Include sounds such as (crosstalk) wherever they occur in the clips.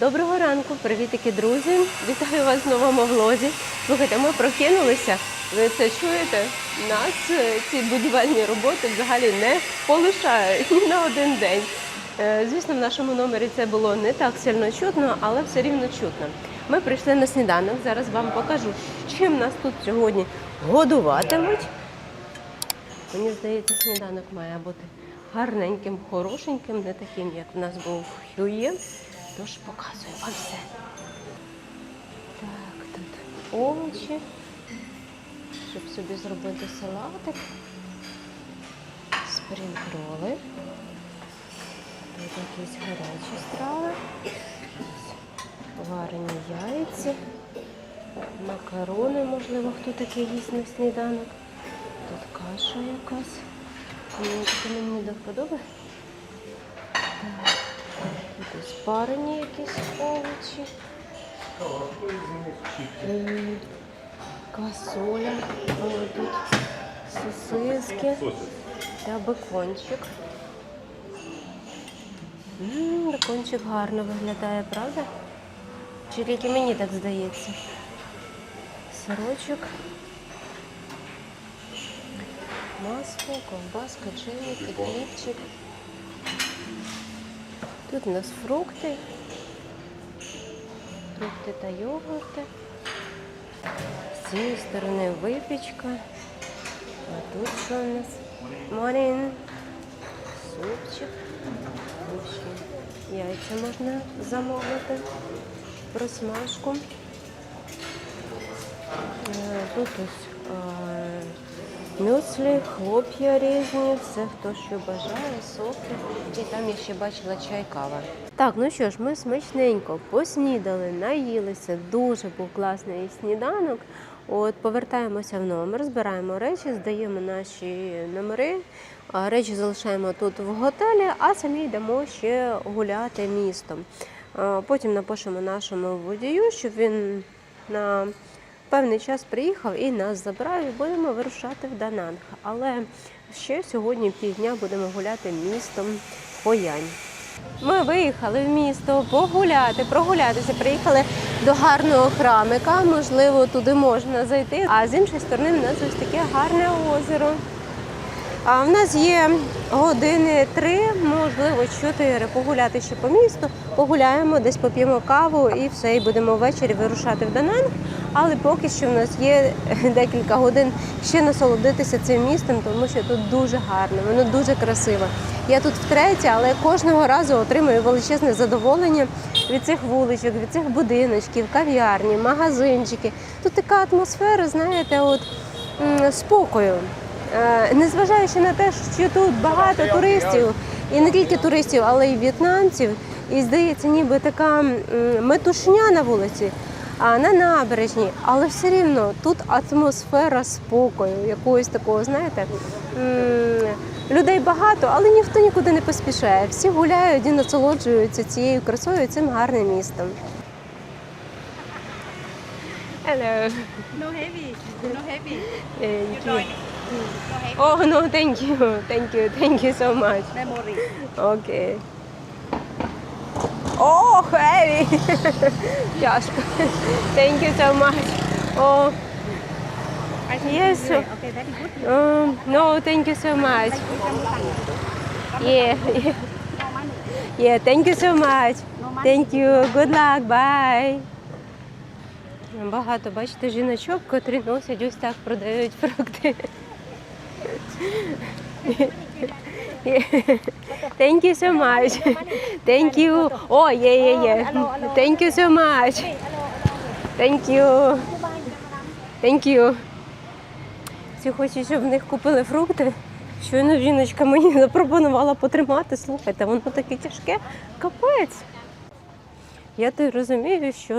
Доброго ранку, привітики, друзі! Вітаю вас в новому влозі. Слухайте, ми прокинулися. Ви це чуєте? Нас е, ці будівельні роботи взагалі не полишають ні на один день. Е, Звісно, в нашому номері це було не так сильно чутно, але все рівно чутно. Ми прийшли на сніданок. Зараз вам покажу, чим нас тут сьогодні годуватимуть. Мені здається, сніданок має бути гарненьким, хорошеньким, не таким, як в нас був Хює. Тож показую вам все. Так, тут овочі, щоб собі зробити салатик, спрінг-роли. Тут якісь гарячі страви, варені яйця, макарони, можливо, хто таке їсть на сніданок. Тут каша якась. Мені мені до вподоби. Парені якісь овочі. М, Квасоля. О, сосиски та бекончик. М, Бекончик гарно виглядає, правда? Чи тільки мені так здається? Сирочок. Масло, ковбаска, джемики, хлібчик. Тут у нас фрукти. Фрукти та йогурти. З цієї сторони випічка. А тут що у нас? Морін. Супчик. Яйця можна замовити. Просмажку. Е, Тут ось е, мюслі, хлоп'я різні, все хто що бажає, соки. І там я ще бачила чай, кава. Так, ну що ж, ми смачненько поснідали, наїлися. Дуже був класний сніданок. От повертаємося в номер, збираємо речі, здаємо наші номери. Речі залишаємо тут в готелі, а самі йдемо ще гуляти містом. Потім напишемо нашому водію, щоб він на певний час приїхав і нас забрав, і будемо вирушати в Дананг. Але ще сьогодні півдня будемо гуляти містом Хоянь. Ми виїхали в місто погуляти, прогулятися. Приїхали до гарного храмика. Можливо, туди можна зайти. А з іншої сторони, в нас ось таке гарне озеро. А в нас є години три, можливо, чотири погуляти ще по місту. Погуляємо, десь поп'ємо каву і все, і будемо ввечері вирушати в Дананг. Але поки що в нас є (laughs) декілька годин ще насолодитися цим містом, тому що тут дуже гарно, воно дуже красиве. Я тут втретє, але кожного разу отримую величезне задоволення від цих вуличок, від цих будиночків, кав'ярні, магазинчики. Тут така атмосфера, знаєте, от спокою. Е, Незважаючи на те, що тут багато туристів, і не тільки туристів, але й в'єтнамців, і здається, ніби така метушня на вулиці, а на набережній, але все рівно тут атмосфера спокою, якогось такого, знаєте, людей багато, але ніхто нікуди не поспішає. Всі гуляють і насолоджуються цією красою, цим гарним містом. Hello. No heavy. No heavy. Thank You you. No heavy. Oh no, thank you, thank you, thank you so much. Memory. Okay. Oh, heavy. Тяжко. Thank you so much. Oh, Yes. Okay, very good. um, no, thank you so much. Yeah, yeah, yeah, thank you so much. Thank you. Good luck. Bye. Багато, бачите, жіночок, котрі носять ось так, продають фрукти. (laughs) Thank you so much. Thank you. Oh, yeah, yeah, yeah. Thank you so much. Thank you. Thank you. Всі хочуть, щоб в них купили фрукти. Щойно жіночка мені запропонувала потримати. Слухайте, воно таке тяжке. Капець. Я то розумію, що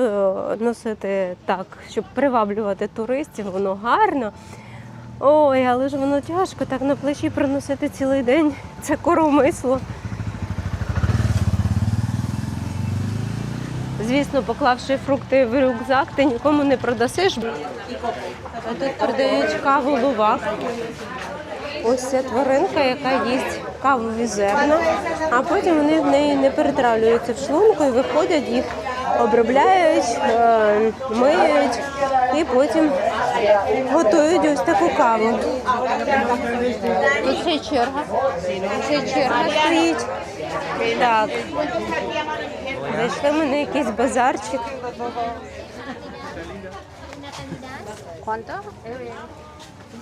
носити так, щоб приваблювати туристів, воно гарно. Ой, але ж воно тяжко так на плечі проносити цілий день. Це коромисло. Звісно, поклавши фрукти в рюкзак, ти нікому не продасиш. А тут продають каву лувак. Ось ця тваринка, яка їсть кавові зерна, а потім вони в неї не перетравлюються в шлунку і виходять, їх обробляють, е, миють і потім готують ось таку каву. Тут ще черга. Ще черга стоїть. Так. Зайшли ми на якийсь базарчик.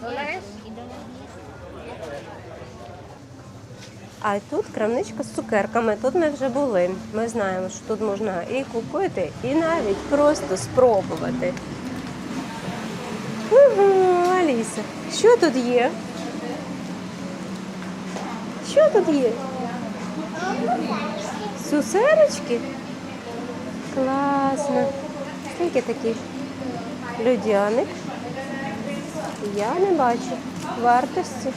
¿Dólares? А тут крамничка з цукерками. Тут ми вже були. Ми знаємо, що тут можна і купити, і навіть просто спробувати. Аліса, що тут є? Що тут є? Сусерочки? Класно. Скільки такий людяник? Я не бачу вартості.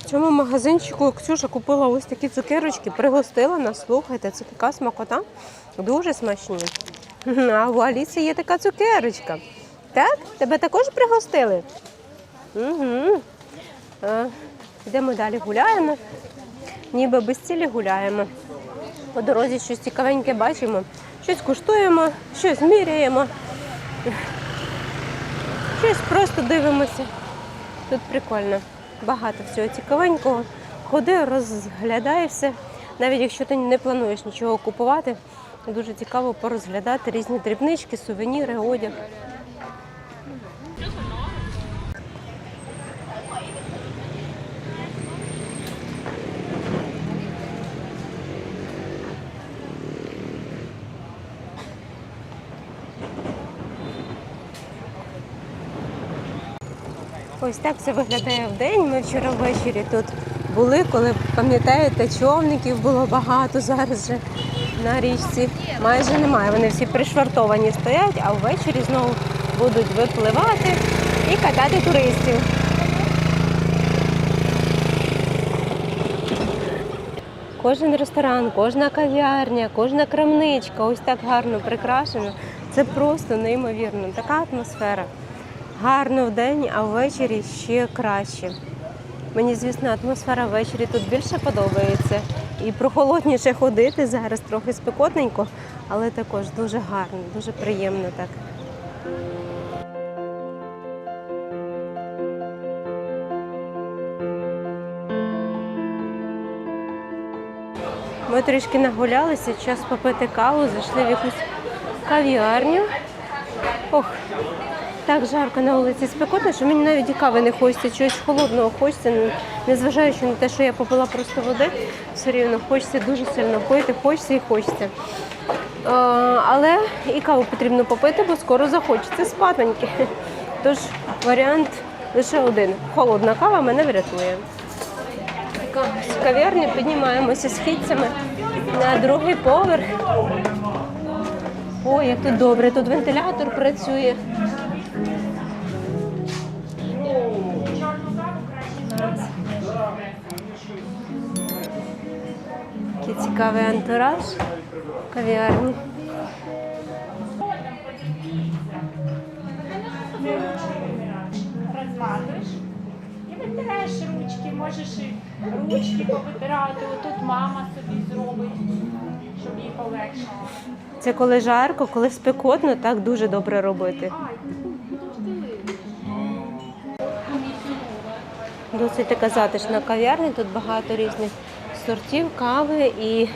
В цьому магазинчику Ксюша купила ось такі цукерочки, пригостила нас. Слухайте, це така смакота, дуже смачні. (laughs) А у Аліси є така цукерочка. Так? Тебе також пригостили? Угу. А, йдемо далі гуляємо. Ніби без цілі гуляємо. По дорозі щось цікавеньке бачимо, щось куштуємо, щось міряємо, щось просто дивимося. Тут прикольно. Багато всього цікавенького. Ходи, розглядай все. Навіть якщо ти не плануєш нічого купувати, дуже цікаво порозглядати різні дрібнички, сувеніри, одяг. Ось так це виглядає в день. Ми вчора ввечері тут були, коли пам'ятаєте, човників було багато зараз же на річці. Майже немає. Вони всі пришвартовані стоять, а ввечері знову будуть випливати і катати туристів. Кожен ресторан, кожна кав'ярня, кожна крамничка ось так гарно прикрашена. Це просто неймовірно. Така атмосфера. Гарно в день, а ввечері ще краще. Мені, звісно, атмосфера ввечері тут більше подобається. І прохолодніше ходити зараз трохи спекотненько, але також дуже гарно, дуже приємно так. Ми трішки нагулялися, час попити каву, зайшли в якусь кав'ярню. Ох, так жарко на вулиці спекотно, що мені навіть і кави не хочеться, чогось холодного хочеться, ну, незважаючи на те, що я попила просто води, все рівно хочеться дуже сильно пити, хочеться і хочеться. Але і каву потрібно попити, бо скоро захочеться спатоньки. Тож варіант лише один. Холодна кава мене врятує. З кав'ярні піднімаємося східцями на другий поверх. Ой, як тут добре, тут вентилятор працює. Цікавий антураж кав'ярні. Розматуєш і витираєш ручки, можеш і ручки повитирати. Отут мама собі зробить, щоб їй полегшало. Це коли жарко, коли спекотно, так дуже добре робити. Досить така затишна кав'ярня, тут багато різних сортів кави, і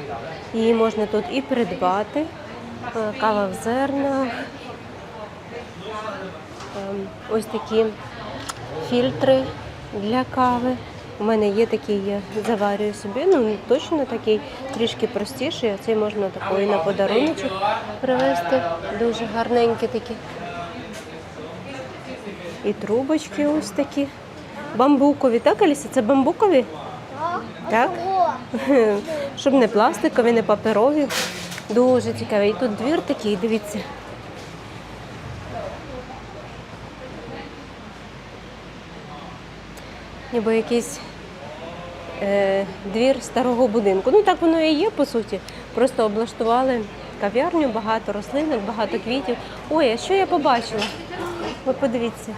її можна тут і придбати. Е, Кава в зернах. Ем, Ось такі фільтри для кави. У мене є такий, я заварюю собі, ну точно такий, трішки простіший, а цей можна такий на подаруночок привезти. Дуже гарненькі такі. І трубочки ось такі. Бамбукові, так, Аліса? Це бамбукові? Так? (laughs) Щоб не пластикові, не паперові. Дуже цікаві. І тут двір такий, дивіться. Ніби якийсь е, двір старого будинку. Ну так воно і є, по суті. Просто облаштували кав'ярню, багато рослинок, багато квітів. Ой, а що я побачила? Ви подивіться.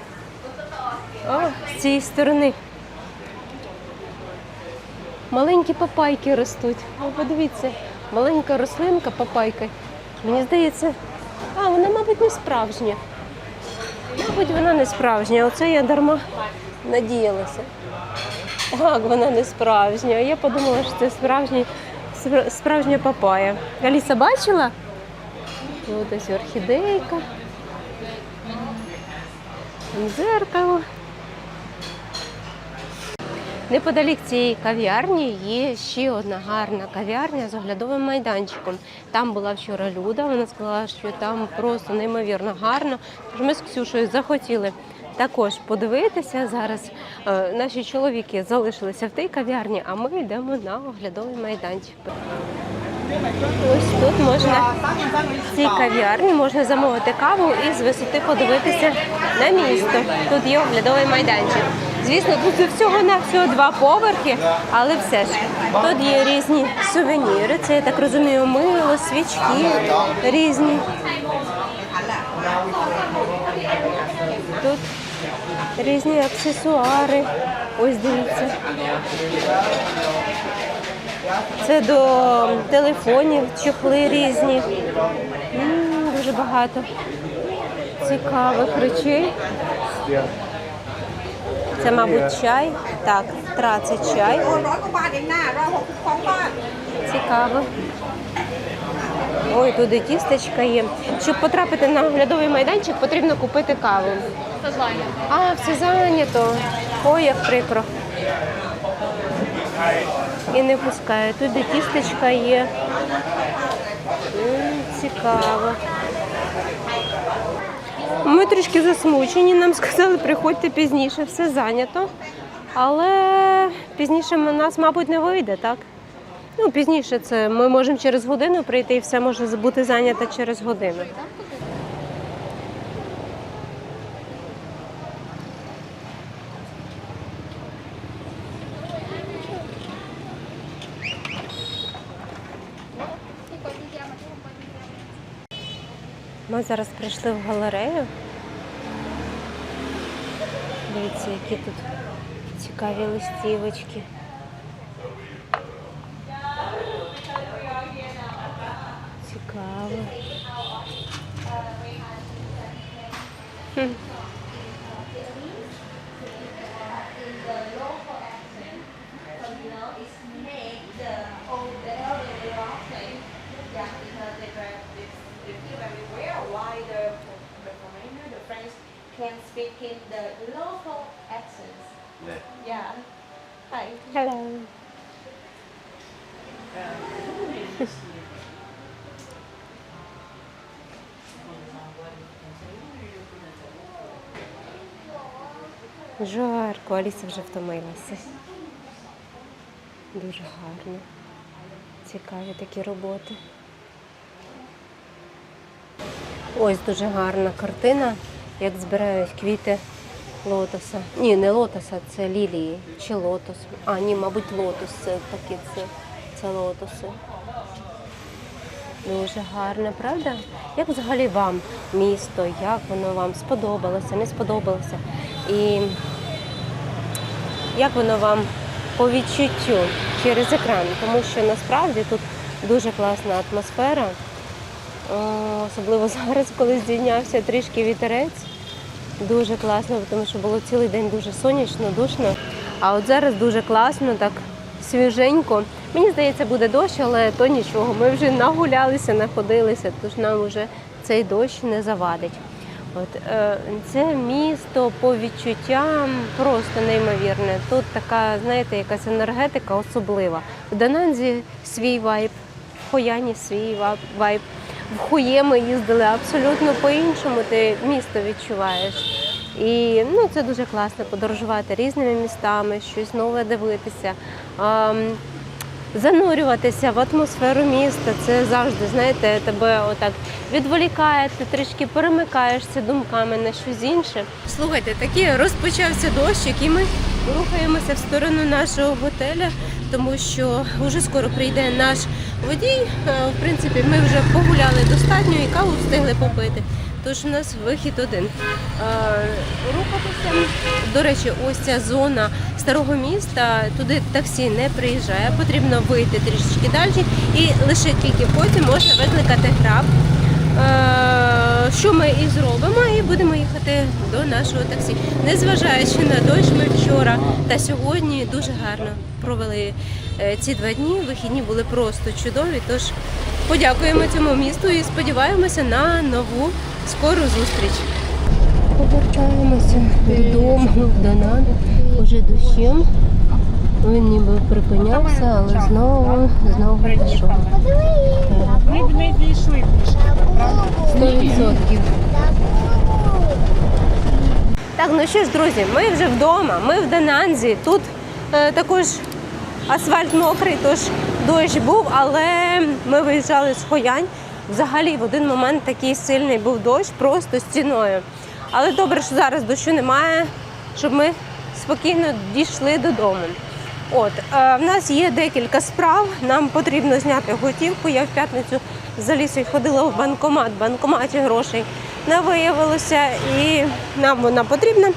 О, з цієї сторони. Маленькі папайки ростуть. Ви подивіться, маленька рослинка папайка. Мені здається, а вона, мабуть, не справжня. Мабуть, вона не справжня. Оце я дарма надіялася. Так, вона не справжня. Я подумала, що це справжній, справжня папая. Аліса бачила? Тут ось орхідейка. Зеркало. Неподалік цієї кав'ярні є ще одна гарна кав'ярня з оглядовим майданчиком. Там була вчора Люда, вона сказала, що там просто неймовірно гарно. Тож ми з Ксюшею захотіли також подивитися. Зараз е, наші чоловіки залишилися в тій кав'ярні, а ми йдемо на оглядовий майданчик. Ось тут можна в цій кав'ярні можна замовити каву і з висоти подивитися на місто. Тут є оглядовий майданчик. Звісно, тут всього на всього два поверхи, але все ж тут є різні сувеніри. Це я так розумію, мило, свічки різні. Тут різні аксесуари. Ось дивіться. Це до телефонів, чохли різні. М, Дуже багато цікавих речей. Це, мабуть, чай. Так, тра це чай. Цікаво. Ой, тут і тістечка є. Щоб потрапити на оглядовий майданчик, потрібно купити каву. А, все зайнято. Ой, як прикро. І не пускає. Тут і тістечка є. Цікаво. Ми трішки засмучені, нам сказали, приходьте пізніше, все зайнято. Але пізніше у нас, мабуть, не вийде, так? Ну, пізніше це ми можемо через годину прийти і все може бути зайнято через годину. Ми зараз прийшли в галерею. Дивіться, які тут цікаві листівочки. Цікаво. Хм. Can speak in the local accents. Yeah. Hi. Hello. Жарко, Аліса вже втомилася. Дуже гарно. Цікаві такі роботи. Ось дуже гарна картина, як збирають квіти лотоса. Ні, не лотоса, це лілії чи лотос. А, ні, мабуть, лотос це такі це, це лотоси. Дуже гарно, правда? Як взагалі вам місто? Як воно вам сподобалося, не сподобалося? І як воно вам по відчуттю через екран? Тому що насправді тут дуже класна атмосфера. Особливо (laughs) зараз, коли здійнявся трішки вітерець. Дуже класно, тому що було цілий день дуже сонячно, душно. А от зараз дуже класно, так свіженько. Мені здається, буде дощ, але то нічого. Ми вже нагулялися, находилися, тож нам вже цей дощ не завадить. От е, це місто по відчуттям просто неймовірне. Тут така, знаєте, якась енергетика особлива. В Дананзі свій вайб, в Хояні свій вайб. В Хує ми їздили абсолютно по-іншому. Ти місто відчуваєш. І ну, це дуже класно подорожувати різними містами, щось нове дивитися. Занурюватися в атмосферу міста. Це завжди, знаєте, тебе отак відволікає, ти трішки перемикаєшся думками на щось інше. Слухайте, такий розпочався дощ, який ми Рухаємося в сторону нашого готеля, тому що вже скоро прийде наш водій. Е, В принципі, ми вже погуляли достатньо і каву встигли попити. Тож у нас вихід один. Е, Рухатися. До речі, ось ця зона старого міста, туди таксі не приїжджає, потрібно вийти трішечки далі і лише тільки потім можна викликати граб. Е, Що ми і зробимо, і будемо їхати до нашого таксі. Незважаючи на дощ, ми вчора та сьогодні дуже гарно провели е, ці два дні. Вихідні були просто чудові. Тож подякуємо цьому місту і сподіваємося на нову скору зустріч. Повертаємося додому до нас уже дощем. Він ніби припинявся, але знову знову пішов. Ми б не дійшли пішки. Сто відсотків. Так, ну що ж, друзі, ми вже вдома, ми в Дананзі. Тут е, також асфальт мокрий, тож дощ був, але ми виїжджали з Хоянь. Взагалі в один момент такий сильний був дощ, просто стіною. Але добре, що зараз дощу немає, щоб ми спокійно дійшли додому. От е, в нас є декілька справ. Нам потрібно зняти готівку. Я в п'ятницю за лісою ходила в банкомат. В банкоматі грошей не виявилося, і нам вона потрібна.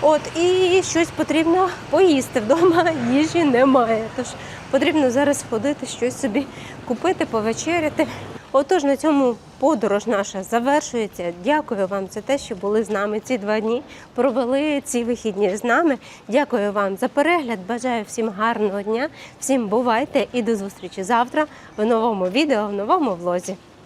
От і щось потрібно поїсти вдома. (laughs) Їжі немає. Тож потрібно зараз ходити, щось собі купити, повечеряти. Отож, на цьому подорож наша завершується. Дякую вам за те, що були з нами ці два дні. Провели ці вихідні з нами. Дякую вам за перегляд. Бажаю всім гарного дня. Всім бувайте і до зустрічі завтра в новому відео, в новому влозі.